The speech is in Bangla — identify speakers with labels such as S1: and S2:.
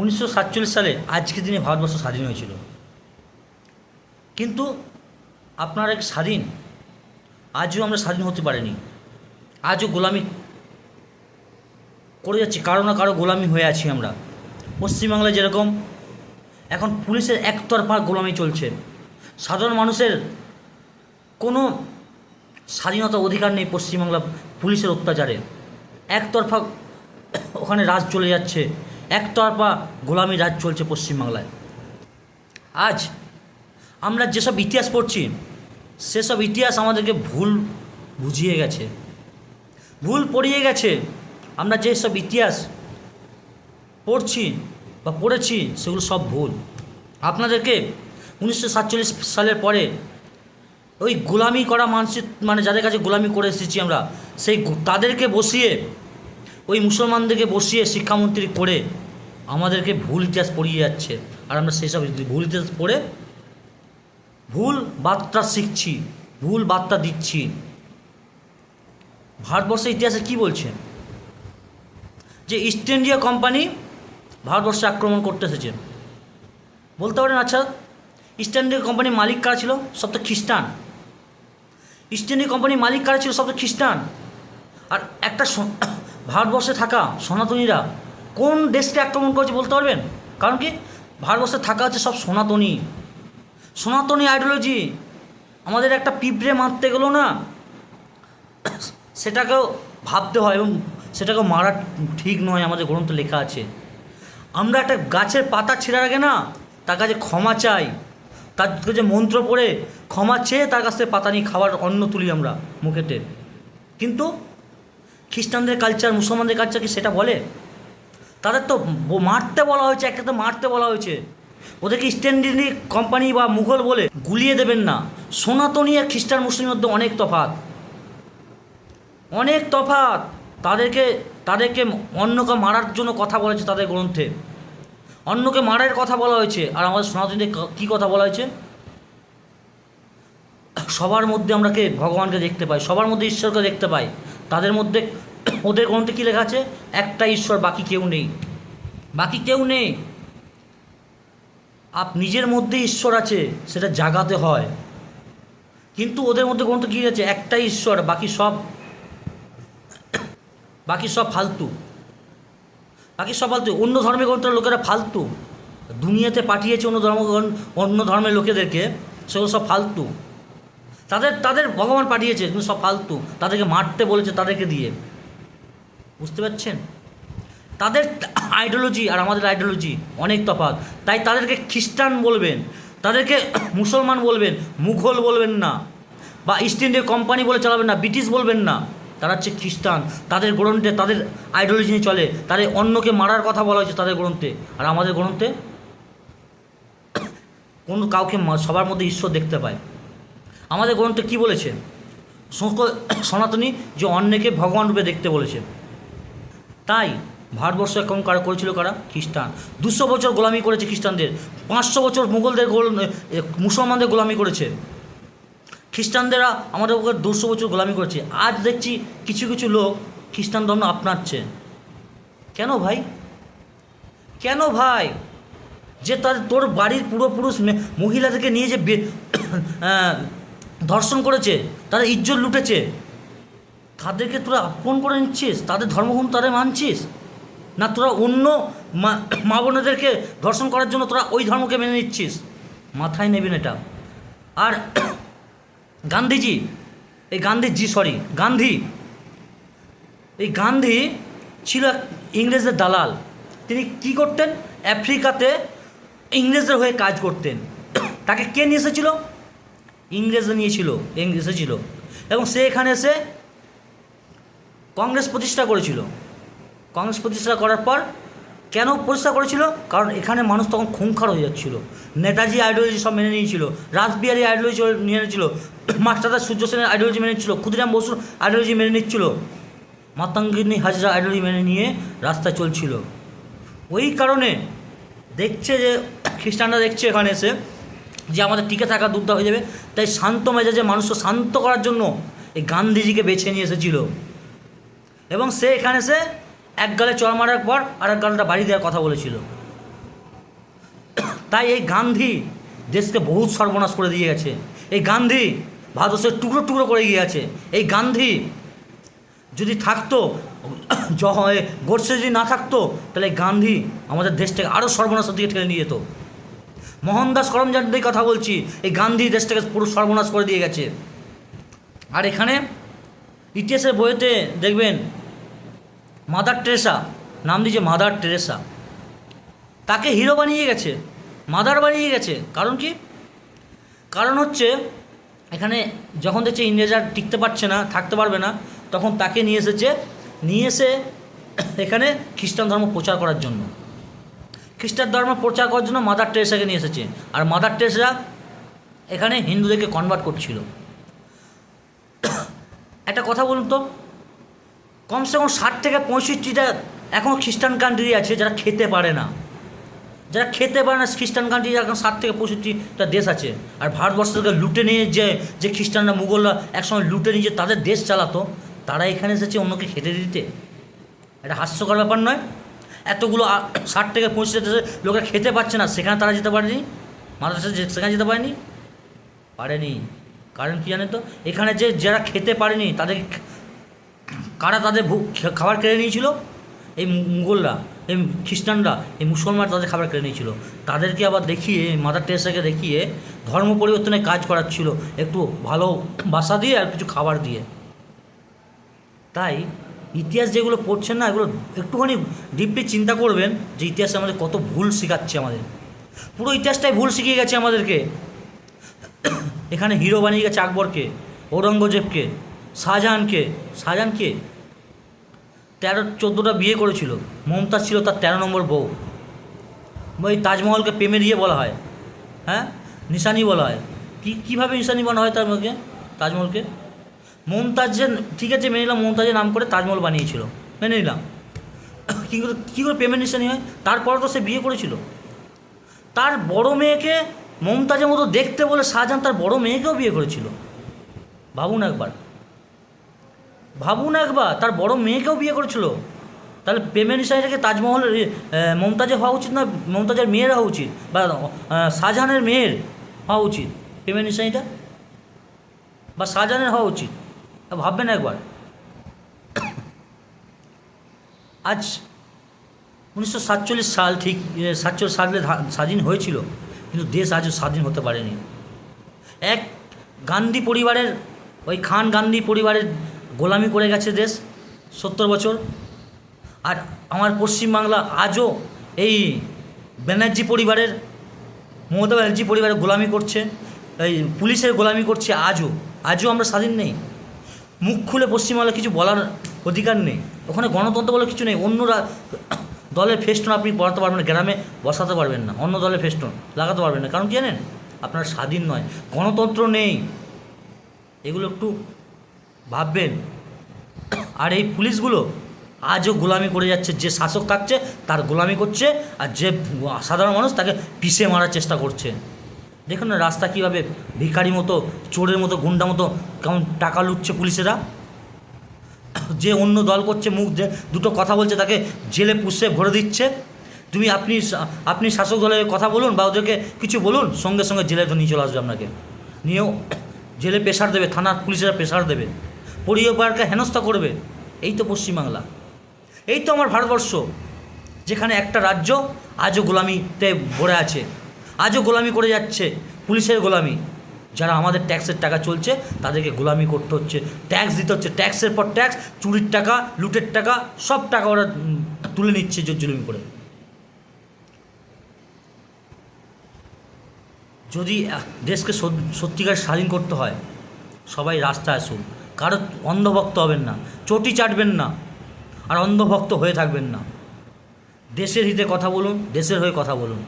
S1: উনিশশো সাতচল্লিশ সালে আজকের দিনে ভারতবর্ষ স্বাধীন হয়েছিল। কিন্তু আপনারা কি স্বাধীন, আজও আমরা স্বাধীন হতে পারিনি। আজও গোলামি করে যাচ্ছি, কারও না কারও গোলামি হয়ে আছি আমরা। পশ্চিমবাংলায় যেরকম, এখন পুলিশের একতরফা গোলামি চলছে। সাধারণ মানুষের কোনো স্বাধীনতা অধিকার নেই পশ্চিমবাংলা পুলিশের অত্যাচারে। একতরফা ওখানে রাজ চলে যাচ্ছে একতরফা গোলামি রাজ চলছে পশ্চিমবাংলায়। আজ আমরা যেসব ইতিহাস পড়ছি, সেসব ইতিহাস আমাদেরকে ভুল বুঝিয়ে গেছে। ভুল পড়িয়ে গেছে, আমরা যেসব ইতিহাস পড়ছি বা পড়েছি, সেগুলো সব ভুল। আপনাদেরকে উনিশশো সাতচল্লিশ সালের পরে ওই গোলামি করা মানসিক মানে যাদের কাছে গোলামি করে এসেছি আমরা, সেই তাদেরকে বসিয়ে, ওই মুসলমানদেরকে বসিয়ে শিক্ষামন্ত্রী করে আমাদেরকে ভুল ইতিহাস পড়িয়ে যাচ্ছে। আর আমরা সেই সব ভুল ইতিহাস পড়ে, ভুল বার্তা শিখছি, ভুল বার্তা দিচ্ছি। ভারতবর্ষের ইতিহাসে কি বলছে? যে ইস্ট ইন্ডিয়া কোম্পানি ভারতবর্ষে আক্রমণ করতে এসেছে। বলতে পারেন আচ্ছা ইস্ট ইন্ডিয়া কোম্পানির মালিক কারা ছিল? সব তো খ্রিস্টান। ইস্ট ইন্ডিয়া কোম্পানির মালিক কারা ছিল? সব তো খ্রিস্টান। আর একটা ভারতবর্ষে থাকা সনাতনীরা কোন দেশকে আক্রমণ করেছে বলতে পারবেন? কারণ কি? ভারতবর্ষে থাকা হচ্ছে সব সনাতনী। সনাতনী আইডিওলজি আমাদের একটা পিঁপড়ে মারতে গেলো না, সেটাকেও ভাবতে হয় এবং সেটাকেও মারা ঠিক নয়, আমাদের গ্রন্থ লেখা আছে। আমরা একটা গাছের পাতা ছেঁড়ার আগে না, তার কাছে ক্ষমা চাই। তার কাছে মন্ত্র পড়ে ক্ষমা চেয়ে তার কাছ থেকে পাতা নিয়ে খাবার অন্ন তুলি আমরা মুখেতে। কিন্তু খ্রিস্টানদের কালচার মুসলমানদের কালচার কি সেটা বলে? তাদের তো মারতে বলা হয়েছে একটা তো মারতে বলা হয়েছে। ওদেরকে ইস্ট কোম্পানি বা মুঘল বলে গুলিয়ে দেবেন না। সনাতনী আর খ্রিস্টান মুসলিমের মধ্যে অনেক তফাৎ। অনেক তফাৎ। তাদেরকে তাদেরকে অন্যকে মারার জন্য কথা বলেছে তাদের গ্রন্থে। অন্যকে মারার কথা বলা হয়েছে। আর আমাদের সনাতনীদের কী কথা বলা হয়েছে? সবার মধ্যে আমরা কে? ভগবানকে দেখতে পাই। সবার মধ্যে ঈশ্বরকে দেখতে পাই। তাদের মধ্যে ওদের গ্রন্থে কী লেখা আছে? একটা ঈশ্বর, বাকি কেউ নেই। বাকি কেউ নেই। আপ নিজের মধ্যে ঈশ্বর আছে, সেটা জাগাতে হয়। কিন্তু ওদের মধ্যে গ্রন্থ কী আছে? একটাই ঈশ্বর, বাকি সব বাকি সব ফালতু। বাকি সব ফালতু। অন্য ধর্মের গ্রন্থের লোকেরা ফালতু। দুনিয়াতে পাঠিয়েছে অন্য ধর্ম, অন্য ধর্মের লোকেদেরকে, সেগুলো সব ফালতু। তাদের তাদের ভগবান পাঠিয়েছে, কিন্তু সব ফালতু। তাদেরকে মারতে বলেছে, তাদেরকে দিয়ে। বুঝতে পারছেন? তাদের আইডিওলজি আর আমাদের আইডিওলজি অনেক তফাৎ। তাই তাদেরকে খ্রিস্টান বলবেন, তাদেরকে মুসলমান বলবেন, মুঘল বলবেন না, বা ইস্ট ইন্ডিয়া কোম্পানি বলে চালাবেন না, ব্রিটিশ বলবেন না। তারা হচ্ছে খ্রিস্টান, তাদের গ্রন্থে, তাদের আইডিওলজি নিয়ে চলে। তাদের অন্যকে মারার কথা বলা হয়েছে তাদের গ্রন্থে। আর আমাদের গ্রন্থে কোনো কাউকে সবার মধ্যে ঈশ্বর দেখতে পায়। আমাদের গ্রন্থে কি বলেছে? সনাতনী যে অন্যকে ভগবান রূপে দেখতে বলেছে। তাই ভারতবর্ষ এখন কারা করেছিল কারা? খ্রিস্টান। দুশো বছর গোলামি করেছে খ্রিস্টানদের। পাঁচশো বছর মুঘলদের গোল- মুসলমানদের গোলামি করেছে। খ্রিস্টানদেরা আমাদের উপর দুশো বছর গোলামি করেছে। আজ দেখছি কিছু কিছু লোক খ্রিস্টান ধর্ম আপনাচ্ছে। কেন ভাই? কেন ভাই? যে তার, তোর বাড়ির পূর্বপুরুষ মে- মহিলাদেরকে নিয়ে যে ধর্ষণ করেছে, তাদের ইজ্জত লুটেছে। তাদেরকে তোরা আপন করে নিচ্ছিস? তাদের ধর্মগুণ তাদের মানছিস? না তোরা অন্য মা বোনেদেরকে ধর্ষণ করার জন্য তোরা ওই ধর্মকে মেনে নিচ্ছিস? মাথায় নেবেন এটা। আর গান্ধীজি, এই গান্ধীজি সরি গান্ধী, এই গান্ধী ছিল ইংরেজদের দালাল। তিনি কি করতেন? আফ্রিকাতে ইংরেজদের হয়ে কাজ করতেন। তাকে কে নিয়ে এসেছিল? ইংরেজরা নিয়েছিল ইংরেজ এসেছিল এবং সে এখানে এসে কংগ্রেস প্রতিষ্ঠা করেছিল। কংগ্রেস প্রতিষ্ঠা করার পর কেন প্রতিষ্ঠা করেছিল? কারণ এখানে মানুষ তখন খুঙ্খার হয়ে যাচ্ছিল। নেতাজি আইডিওলজি সব মেনে নিয়েছিল। রাসবিহারী আইডিওলজি নিয়ে নিয়েছিল। মাস্টারদা সূর্য সেনের আইডিওলজি মেনে নিচ্ছিল ক্ষুদিরাম বসুর আইডিওলজি মেনে নিচ্ছিল। মাতাঙ্গিনী হাজরা আইডিওলজি মেনে নিয়ে রাস্তায় চলছিল। ওই কারণে দেখছে যে, খ্রিস্টানরা দেখছে এখানে এসে যে আমাদের টিকে থাকা দুর্দা হয়ে যাবে। তাই শান্ত মেজাজে মানুষকে শান্ত করার জন্য এই গান্ধীজিকে বেছে নিয়ে এসেছিল। এবং সে এখানে এসে এক গালে চড় মারার পর আর এক গালটা বাড়ি দেওয়ার কথা বলেছিল। তাই এই গান্ধী দেশকে বহুত সর্বনাশ করে দিয়ে গেছে। এই গান্ধী ভারতবর্ষের টুকরো টুকরো করে গিয়ে আছে। এই গান্ধী যদি থাকতো, জ- গোডসে যদি না থাকতো, তাহলে গান্ধী আমাদের দেশটাকে আরও সর্বনাশের দিকে ঠেলে নিয়ে যেত। মোহনদাস করমচাঁদের কথা বলছি, এই গান্ধী দেশটাকে পুরো সর্বনাশ করে দিয়ে গেছে। আর এখানে ইতিহাসের বইতে দেখবেন মাদার টেরেসা, নাম দিয়েছে মাদার টেরেসা। তাকে হিরো বানিয়ে গেছে, মাদার বানিয়ে গেছে। কারণ কি? কারণ হচ্ছে, এখানে যখন দেখছে ইংরেজরা টিকতে পারছে না, থাকতে পারবে না, তখন তাকে নিয়ে এসেছে, নিয়ে এসে এখানে খ্রিস্টান ধর্ম প্রচার করার জন্য। খ্রিস্টান ধর্ম প্রচার করার জন্য মাদার টেরেসাকে নিয়ে এসেছে। আর মাদার টেরেসা এখানে হিন্দুদেরকে কনভার্ট করছিল। একটা কথা বলুন তো, কমসে কম ষাট থেকে পঁয়ষট্টিটা এখনও খ্রিস্টান কান্ট্রি আছে যারা খেতে পারে না। যারা খেতে পারে না, খ্রিস্টান কান্ট্রি এখন ষাট থেকে পঁয়ষট্টিটা দেশ আছে। আর ভারতবর্ষ থেকে লুটে নিয়ে যে যে খ্রিস্টানরা, মুঘলরা একসময় লুটে নিয়ে যে তাদের দেশ চালাতো, তারা এখানে এসেছে অন্যকে খেতে দিতে। এটা হাস্যকর ব্যাপার নয়। এতগুলো ষাট থেকে পঁয়ষট্টি দেশে লোকেরা খেতে পাচ্ছে না, সেখানে তারা যেতে পারেনি। মাদ্রাসা সেখানে যেতে পারেনি। পারেনি। কারণ কি জানেন তো? এখানে যে যারা খেতে পারেনি, তাদের কারা তাদের খাবার কেড়ে নিয়েছিল? এই মুঘলরা, এই খ্রিস্টানরা, এই মুসলমান তাদের খাবার কেড়ে নিয়েছিল। তাদেরকে আবার দেখিয়ে, মাদার টেরেসাকে দেখিয়ে ধর্ম পরিবর্তনে কাজ করাচ্ছিল, একটু ভালো বাসা দিয়ে আর কিছু খাবার দিয়ে। তাই ইতিহাস যেগুলো পড়ছেন না, এগুলো একটুখানি ডিপলি চিন্তা করবেন যে ইতিহাসে আমাদের কত ভুল শেখাচ্ছে আমাদের। পুরো ইতিহাসটাই ভুল শিখিয়ে গেছে আমাদেরকে। এখানে হিরো বানিয়ে গেছে আকবরকে, ঔরঙ্গজেবকে, শাহজাহানকে। শাহজাহানকে? তেরো, চোদ্দোটা বিয়ে করেছিল। মমতাজ ছিল তার তেরো নম্বর বউ। ওই তাজমহলকে প্রেমে দিয়ে বলা হয়। হ্যাঁ? নিশানি বলা হয়। কী, কীভাবে নিশানি বানা হয় তার মধ্যে তাজমহলকে মমতাজের ঠিক আছে, মেনে নিলাম মমতাজের নাম করে তাজমহল বানিয়েছিল। মেনে নিলাম। কিন্তু কী করে প্রেমের নিশানি হয়? তারপরে তো সে বিয়ে করেছিল। তার বড় মেয়েকে মমতাজের মতো দেখতে বলে শাহজাহান তার বড় মেয়েকেও বিয়ে করেছিল। ভাবুন একবার। ভাবুন একবার, তার বড় মেয়েকেও বিয়ে করেছিল। তাহলে প্রেমের নিশানিটাকে তাজমহলের মমতাজের হওয়া উচিত না, মমতাজের মেয়ের হওয়া উচিত? বা শাহজাহানের মেয়ের হওয়া উচিত? প্রেমের নিশানিটা বা শাহজাহানের হওয়া উচিত? ভাববেন একবার। আজ উনিশশো সাতচল্লিশ সাল ঠিক সাতচল্লিশ সালে স্বাধীন হয়েছিল। কিন্তু দেশ আজও স্বাধীন হতে পারেনি। এক গান্ধী পরিবারের, ওই খান গান্ধী পরিবারের গোলামি করে গেছে দেশ সত্তর বছর। আর আমার পশ্চিমবাংলা আজও এই ব্যানার্জি পরিবারের, মমতা ব্যানার্জি পরিবারের গোলামি করছে, এই পুলিশের গোলামি করছে আজও। আজও আমরা স্বাধীন নেই। মুখ খুলে পশ্চিমবাংলা কিছু বলার অধিকার নেই। ওখানে গণতন্ত্র বলে কিছু নেই। অন্যরা দলের ফেস্টন আপনি পড়াতে পারবেন না গ্রামে বসাতে পারবেন না। অন্য দলের ফেস্টন লাগাতে পারবেন না। কারণ জানেন? আপনার স্বাধীন নয়, গণতন্ত্র নেই। এগুলো একটু ভাববেন। আর এই পুলিশগুলো আজও গোলামি করে যাচ্ছে, যে শাসক থাকছে তার গোলামি করছে, আর যে সাধারণ মানুষ তাকে পিষে মারার চেষ্টা করছে। দেখুন না রাস্তা কীভাবে ভিখারি মতো, চোরের মতো গুন্ডা মতো কেমন টাকা লুটছে পুলিশেরা। যে অন্য দল করছে মুখ যে দুটো কথা বলছে তাকে জেলে পুষে ভরে দিচ্ছে। তুমি আপনি আপনি শাসক দলের কথা বলুন বা ওদেরকে কিছু বলুন, সঙ্গে সঙ্গে জেলে তো নিয়ে চলে আসবে আপনাকে। নিয়েও জেলে প্রেশার দেবে, থানার পুলিশেরা প্রেশার দেবে, পরিবারকে হেনস্থা করবে। এই তো পশ্চিমবাংলা। এই তো আমার ভারতবর্ষ, যেখানে একটা রাজ্য আজও গোলামিতে ভরে আছে, আজও গোলামি করে যাচ্ছে পুলিশের গোলামি। যারা আমাদের ট্যাক্সের টাকা চলছে, তাদেরকে গোলামি করতে হচ্ছে। ট্যাক্স দিতে হচ্ছে। ট্যাক্সের পর ট্যাক্স, চুরির টাকা, লুটের টাকা, সব টাকা ওরা তুলে নিচ্ছে জুলুমি করে। যদি দেশকে সত্যিকার স্বাধীন করতে হয়, সবাই রাস্তায় আসুন। কারও অন্ধভক্ত হবেন না। চটি চাটবেন না। আর অন্ধভক্ত হয়ে থাকবেন না। দেশের হিতে কথা বলুন, দেশের হয়ে কথা বলুন।